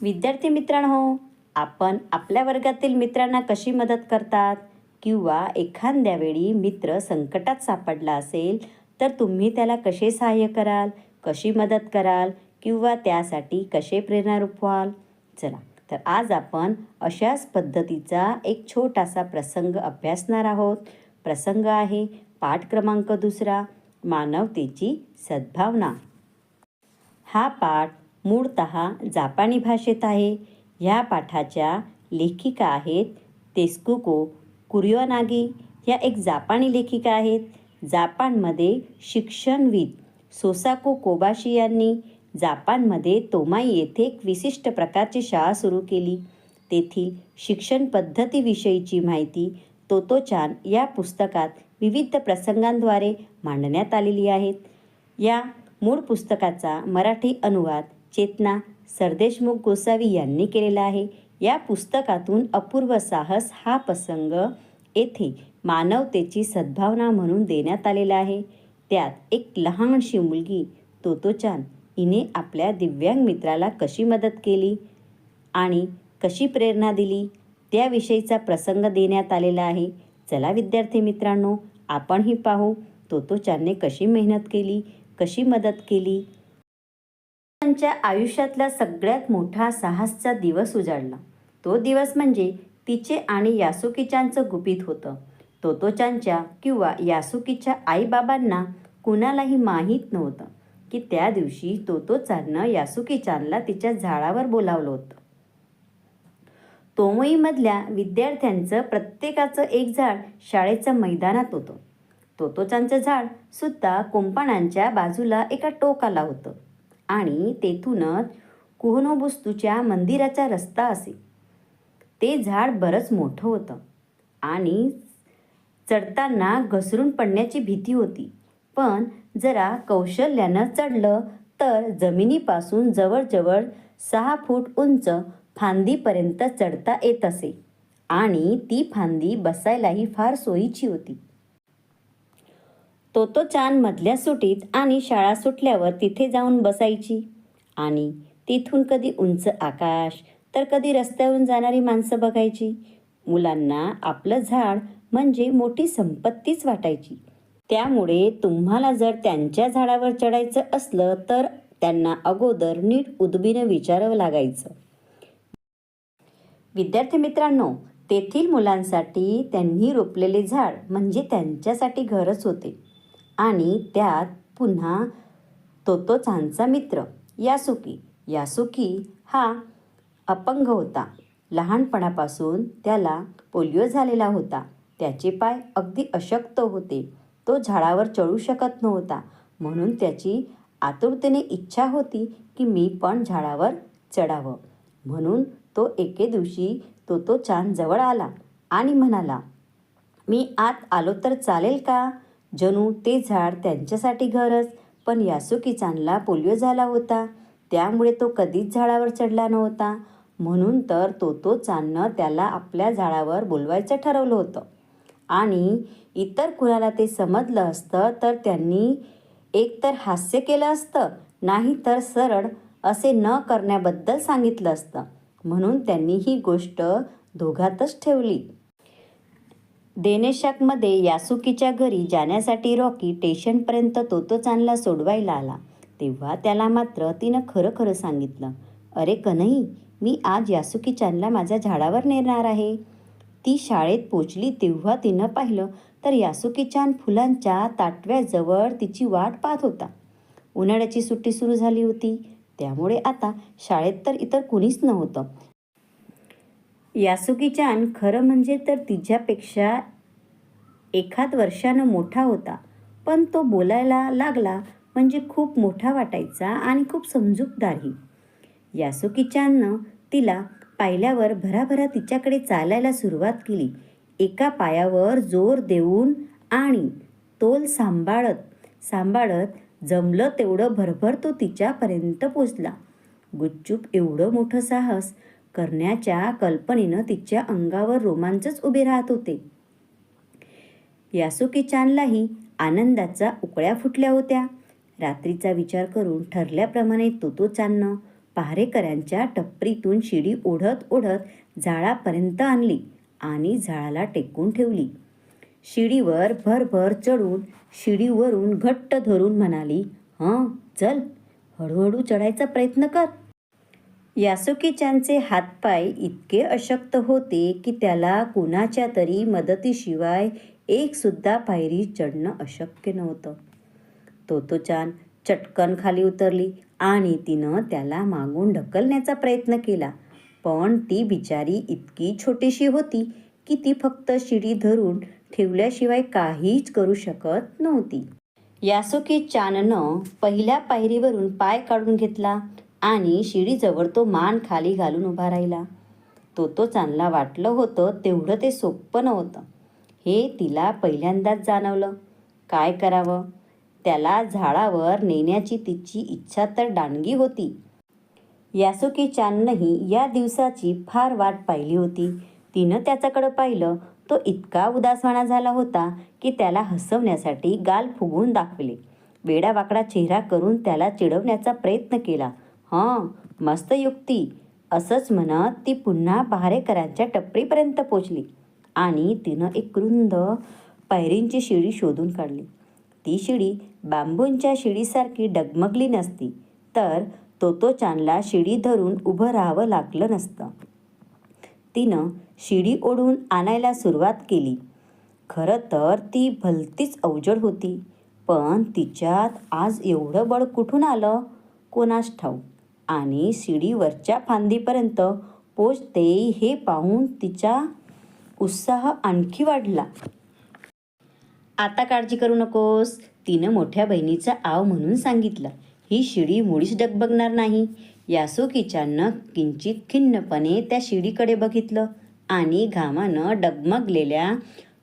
विद्यार्थी मित्रांनो आपण आपल्या वर्गातील मित्रांना कशी मदत करतात? किंवा एखाद्या वेळी मित्र संकटात सापडला असेल तर तुम्ही त्याला कसे सहाय्य कराल? कशी मदत कराल? किंवा त्यासाठी कसे प्रेरणा व्हाल चला तर आज आपण अशाच पद्धतीचा एक छोटासा प्रसंग अभ्यासणार आहोत. प्रसंग आहे पाठ क्रमांक दुसरा मानवतेची सद्भावना. हा पाठ मूळतः जापानी भाषेत आहे. ह्या पाठाच्या लेखिका आहेत तेस्कुको कुरियोनागी. ह्या एक जापानी लेखिका आहेत. जापानमध्ये शिक्षणविद सोसाको कोबाशी यांनी जापानमध्ये तोमाई येथे एक विशिष्ट प्रकारची शाळा सुरू केली. तेथील शिक्षण पद्धतीविषयीची माहिती तोतोचान या पुस्तकात विविध प्रसंगांद्वारे मांडण्यात आलेली आहेत या मूळ पुस्तकाचा मराठी अनुवाद चेतना सरदेशमुख गोसावी यांनी केलेला आहे. या पुस्तकातून अपूर्व साहस हा प्रसंग येथे मानवतेची सद्भावना म्हणून देण्यात आलेला आहे. त्यात एक लहानशी मुलगी तोतोचान हिने आपल्या दिव्यांग मित्राला कशी मदत केली आणि कशी प्रेरणा दिली त्याविषयीचा प्रसंग देण्यात आलेला आहे. चला विद्यार्थी मित्रांनो आपणही पाहू तोतोचानने कशी मेहनत केली कशी मदत केली त्यांच्या आयुष्यातला सगळ्यात मोठा साहसचा दिवस उजाडला. तो दिवस म्हणजे तिचे आणि यासुकीचांचं गुपित होतं. तोतोचांच्या किंवा यासुकीच्या आईबाबांना कुणालाही माहीत नव्हतं की त्या दिवशी तोतोचांनं यासुकीचानला तिच्या झाडावर बोलावलं होतं. तोमईमधल्या विद्यार्थ्यांचं प्रत्येकाचं एक झाड शाळेच्या मैदानात होतं. तोतोचांचं झाड सुद्धा कुंपणांच्या बाजूला एका टोकाला होतं. आणि तेथूनच कुहनोबुस्तूच्या मंदिराचा रस्ता असे. ते झाड बरंच मोठं होतं आणि चढताना घसरून पडण्याची भीती होती. पण जरा कौशल्यानं चढलं तर जमिनीपासून जवळजवळ सहा फूट उंच फांदीपर्यंत चढता येत असे आणि ती फांदी बसायलाही फार सोयीची होती. तो तो चान मधल्या सुटीत आणि शाळा सुटल्यावर तिथे जाऊन बसायची. आणि तिथून कधी उंच आकाश तर कधी रस्त्यावरून जाणारी माणसं बघायची. मुलांना आपलं झाड म्हणजे मोठी संपत्तीच वाटायची. त्यामुळे तुम्हाला जर त्यांच्या झाडावर चढायचं असलं तर त्यांना अगोदर नीट उदबीनं विचारावं लागायचं. विद्यार्थी मित्रांनो तेथील मुलांसाठी त्यांनी रोपलेले झाड म्हणजे त्यांच्यासाठी घरच होते. आणि त्यात पुन्हा तोतोचांचा मित्र यासुकी. यासुकी हा अपंग होता. लहानपणापासून त्याला पोलिओ झालेला होता. त्याचे पाय अगदी अशक्त होते. तो झाडावर चढू शकत नव्हता. म्हणून त्याची आतुरतेने इच्छा होती की मी पण झाडावर चढावं. म्हणून तो एके दिवशी तोतोचान जवळ आला आणि म्हणाला मी आत आलो तर चालेल का? जणू ते झाड त्यांच्यासाठी घरच पण यासुकी चांदला पोलिओ झाला होता. त्यामुळे तो कधीच झाडावर चढला नव्हता. म्हणून तर तो तो चांदनं त्याला आपल्या झाडावर बोलवायचं ठरवलं होतं. आणि इतर कुणाला ते समजलं असतं तर त्यांनी एकतर हास्य केलं असतं नाही तर सरळ असे न करण्याबद्दल सांगितलं असतं. म्हणून त्यांनी ही गोष्ट दोघातच ठेवली. देनेशाकमध्ये यासुकीच्या घरी जाण्यासाठी रॉकी स्टेशनपर्यंत तोतोचानला सोडवायला आला. तेव्हा त्याला मात्र तिनं खरं खरं सांगितलं अरे कन्हई मी आज यासुकीचानला माझ्या झाडावर नेणार आहे. ती शाळेत पोचली तेव्हा तिनं पाहिलं तर यासुकीचान फुलांच्या ताटव्याजवळ तिची वाट पाहत होता. उन्हाळ्याची सुट्टी सुरू झाली होती त्यामुळे आता शाळेत तर इतर कुणीच नव्हतं. यासुकीचान खरं म्हणजे तर तिच्यापेक्षा एखाद वर्षानं मोठा होता पण तो बोलायला लागला म्हणजे खूप मोठा वाटायचा आणि खूप समजूतदारही. यासुकीच्यानं तिला पाहिल्यावर भराभरा तिच्याकडे चालायला सुरुवात केली. एका पायावर जोर देऊन आणि तोल सांभाळत सांभाळत जमलं तेवढं भरभर तो तिच्यापर्यंत पोचला. गुच्चूप एवढं मोठं साहस करण्याच्या कल्पनेनं तिच्या अंगावर रोमांचच उभे राहत होते. यासुकी चानलाही आनंदाचा उकळ्या फुटल्या होत्या. रात्रीचा विचार करून ठरल्याप्रमाणे तोतो चाननं पहारेकऱ्यांच्या टपरीतून शिडी ओढत ओढत झाडापर्यंत आणली आणि झाडाला टेकून ठेवली. शिडीवर भरभर चढून शिडीवरून घट्ट धरून म्हणाली हं चल हळूहळू चढायचा प्रयत्न कर. यासुकीच्यांचे हातपाय इतके अशक्त होते की त्याला कुणाच्या तरी मदतीशिवाय एकसुद्धा पायरी चढणं अशक्य नव्हतं. तोतोचान चटकन खाली उतरली आणि तिनं त्याला मागून ढकलण्याचा प्रयत्न केला. पण ती बिचारी इतकी छोटीशी होती की ती फक्त शिडी धरून ठेवल्याशिवाय काहीच करू शकत नव्हती. यासुकी चाननं पहिल्या पायरीवरून पाय काढून घेतला आणि शिडीजवळ तो मान खाली घालून उभा राहिला. तो तो चांदला वाटलं होतं तेवढं ते सोपं नव्हतं. हे तिला पहिल्यांदाच जाणवलं. काय करावं? त्याला झाडावर नेण्याची तिची इच्छा तर डाणगी होती. यासुकी चाननंही या दिवसाची फार वाट पाहिली होती. तिनं त्याच्याकडं पाहिलं तो इतका उदासवाणा झाला होता की त्याला हसवण्यासाठी गाल फुगवून दाखवले. वेडावाकडा चेहरा करून त्याला चिडवण्याचा प्रयत्न केला. हं मस्त युक्ती असंच म्हणत ती पुन्हा पहारेकरांच्या टपरीपर्यंत पोचली. आणि तिनं एक रुंद पायरींची शिडी शोधून काढली. ती शिडी बांबूंच्या शिडीसारखी डगमगली नसती तर तो तोचानला शिडी धरून उभं राहावं लागलं नसतं. तिनं शिडी ओढून आणायला सुरुवात केली. खरं तर ती भलतीच अवजड होती पण तिच्यात आज एवढं बळ कुठून आलं? कोणास ठाऊक. आणि शिडीवरच्या फांदीपर्यंत पोचते हे पाहून तिच्या उत्साह आणखी वाढला. आता काळजी करू नकोस तिनं मोठ्या बहिणीचा आव म्हणून सांगितलं. ही शिडी मुळीच डगबगणार नाही. यासुकीच्यानं किंचित खिन्नपणे त्या शिडीकडे बघितलं आणि घामानं डगमगलेल्या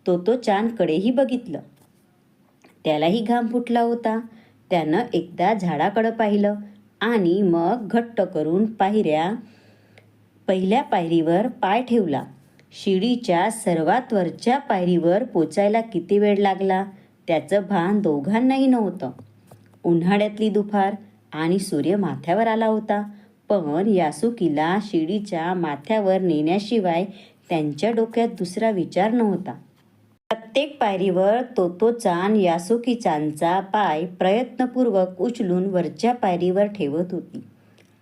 तोतोचानकडेही बघितलं. त्यालाही घाम फुटला होता. त्यानं एकदा झाडाकडं पाहिलं आणि मग घट्ट करून पायऱ्या पहिल्या पायरीवर पाय ठेवला. शिडीच्या सर्वात वरच्या पायरीवर पोचायला किती वेळ लागला? त्याचं भान दोघांनाही नव्हतं. उन्हाळ्यातली दुपार आणि सूर्य माथ्यावर आला होता. पण यासुकीला शिडीच्या माथ्यावर नेण्याशिवाय त्यांच्या डोक्यात दुसरा विचार नव्हता. प्रत्येक पायरीवर तोतोचान यासुकीचांचा पाय प्रयत्नपूर्वक उचलून वरच्या पायरीवर ठेवत होती.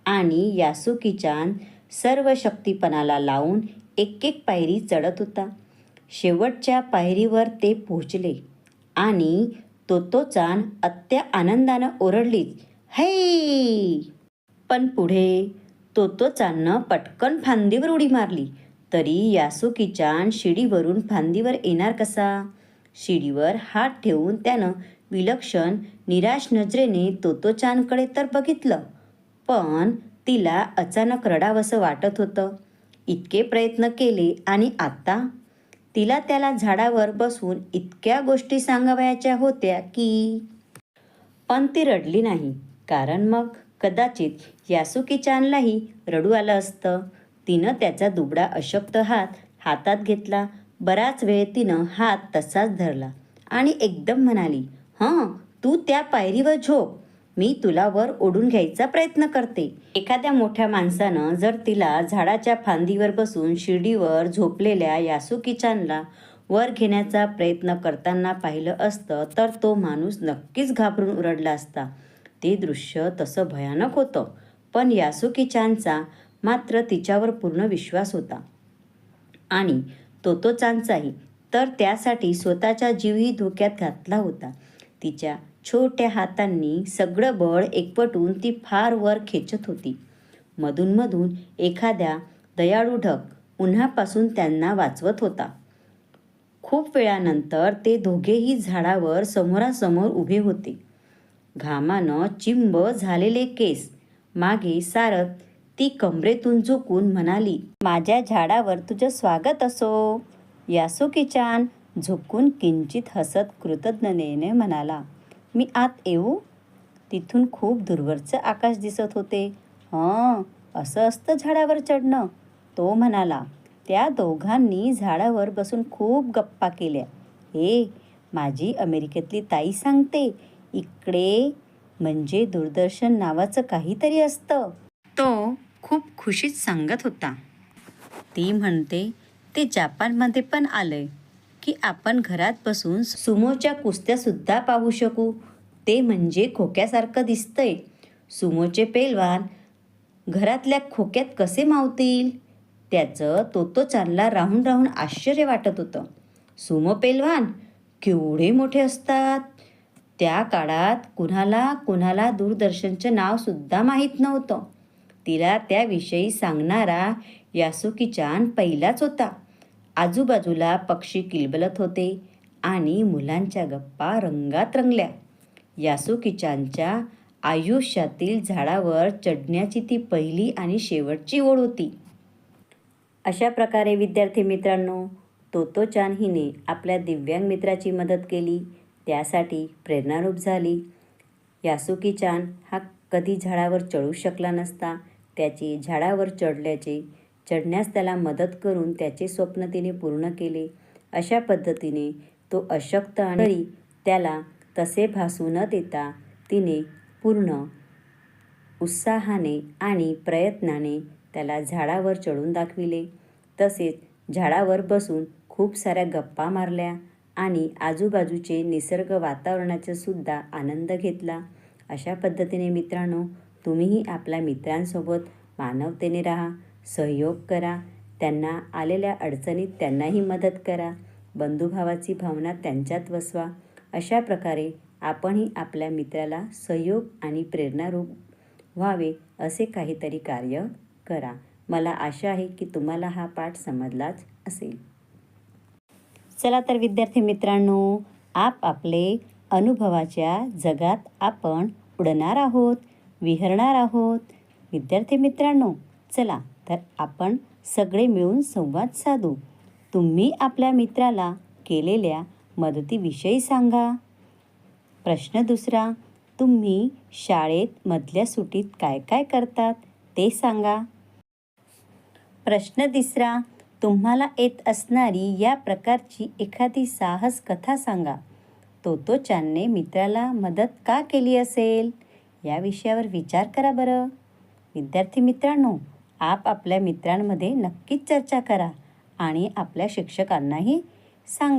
आणि यासुकीचान सर्व शक्तीपणाला लावून एक एक पायरी चढत होता. शेवटच्या पायरीवर ते पोहोचले आणि तोतोचान अत्या आनंदानं ओरडलीच है पण पुढे तोतोचाननं पटकन फांदीवर उडी मारली. तरी यासुकीचान शिडीवरून फांदीवर येणार कसा? शिडीवर हात ठेवून त्यानं विलक्षण निराश नजरेने तोतोचानकडे तर बघितलं. पण तिला अचानक रडावंसं वाटत होतं. इतके प्रयत्न केले आणि आत्ता तिला त्याला झाडावर बसून इतक्या गोष्टी सांगावयाच्या होत्या की पण ती रडली नाही. कारण मग कदाचित यासुकी चानलाही रडू आलं असतं. तिनं त्याचा दुबडा अशक्त हात हातात घेतला. बराच वेळ तिनं हात तसाच धरला आणि एकदम म्हणाली हं तू त्या पायरीवर झोप. मी तुला वर ओढून घ्यायचा प्रयत्न करते. एखाद्या मोठ्या माणसानं जर तिला झाडाच्या फांदीवर बसून शिडीवर झोपलेल्या यासुकीचानला वर घेण्याचा प्रयत्न करताना पाहिलं असतं तर तो माणूस नक्कीच घाबरून उरडला असता. ते दृश्य तसं भयानक होतं पण यासुकीचानचा मात्र तिच्यावर पूर्ण विश्वास होता. आणि तोतोचांचाही तर त्यासाठी स्वतःचा जीवही धोक्यात घातला होता. तिच्या छोट्या हातांनी सगळं बळ एकपटून ती फार वर खेचत होती. मधूनमधून एखाद्या दयाळू ढग उन्हापासून त्यांना वाचवत होता. खूप वेळानंतर ते दोघेही झाडावर समोरासमोर उभे होते. घामानं चिंब झालेले केस. मागे सारत ती कमरेतून झुकून म्हणाली माझ्या झाडावर तुझं स्वागत असो. यासुकीचान झुकून किंचित हसत कृतज्ञतेने म्हणाला मी आत येऊ. तिथून खूप दूरवरचं आकाश दिसत होते. हं असं असतं झाडावर चढणं तो म्हणाला. त्या दोघांनी झाडावर बसून खूप गप्पा केल्या. हे माझी अमेरिकेतली ताई सांगते इकडे म्हणजे दूरदर्शन नावाचं काहीतरी असतं. तो खूप खुशीत सांगत होता. ती म्हणते ते जापानमध्ये पण आलंय. की आपण घरात बसून सुमोच्या कुस्त्यासुद्धा पाहू शकू. ते म्हणजे खोक्यासारखं दिसतंय. सुमोचे पेलवान घरातल्या खोक्यात कसे मावतील? त्याचं तोतोचानला राहून राहून आश्चर्य वाटत होतं. सुमो पेलवान केवढे मोठे असतात? त्या काळात कुणाला कुणाला दूरदर्शनचं नावसुद्धा माहीत नव्हतं. तिला त्याविषयी सांगणारा यासुकीचान पहिलाच होता. आजूबाजूला पक्षी किलबलत होते आणि मुलांच्या गप्पा रंगात रंगल्या. यासुकिचांच्या आयुष्यातील झाडावर चढण्याची ती पहिली आणि शेवटची ओढ होती. अशा प्रकारे विद्यार्थी मित्रांनो तोतोचान हिने आपल्या दिव्यांग मित्राची मदत केली. त्यासाठी प्रेरणारूप झाली. यासुकीचान हा कधी झाडावर चढू शकला नसता. त्याची झाडावर चढल्याचे चढण्यास त्याला मदत करून त्याचे स्वप्न तिने पूर्ण केले. अशा पद्धतीने तो अशक्त आणि त्याला तसे भासू न देता तिने पूर्ण उत्साहाने आणि प्रयत्नाने त्याला झाडावर चढून दाखविले. तसेच झाडावर बसून खूप साऱ्या गप्पा मारल्या आणि आजूबाजूचे निसर्ग वातावरणाचा सुद्धा आनंद घेतला. अशा पद्धतीने मित्रांनो तुम्हीही आपल्या मित्रांसोबत मानवतेने राहा. सहयोग करा. त्यांना आलेल्या अडचणीत त्यांनाही मदत करा. बंधुभावाची भावना त्यांच्यात वसवा. अशा प्रकारे आपणही आपल्या मित्राला सहयोग आणि प्रेरणारूप व्हावे असे काहीतरी कार्य करा. मला आशा आहे की तुम्हाला हा पाठ समजलाच असेल. चला तर विद्यार्थी मित्रांनो आप आपले अनुभवाच्या जगात आपण उडणार आहोत विहरणार आहोत. विद्यार्थी मित्रांनो चला. तर आपण सगळे मिळून संवाद साधू. तुम्ही आपल्या मित्राला केलेल्या मदतीविषयी सांगा. प्रश्न दुसरा तुम्ही शाळेत मधल्या सुटीत काय काय करतात ते सांगा. प्रश्न तिसरा तुम्हाला येत असणारी या प्रकारची एखादी साहस कथा सांगा. तोतोचानने मित्राला मदत का केली असेल? या विषयावर विचार करा बरं. विद्यार्थी मित्रांनो आप आपल्या मित्रांमध्ये नक्कीच चर्चा करा आणि आपल्या शिक्षकांनाही सांगा.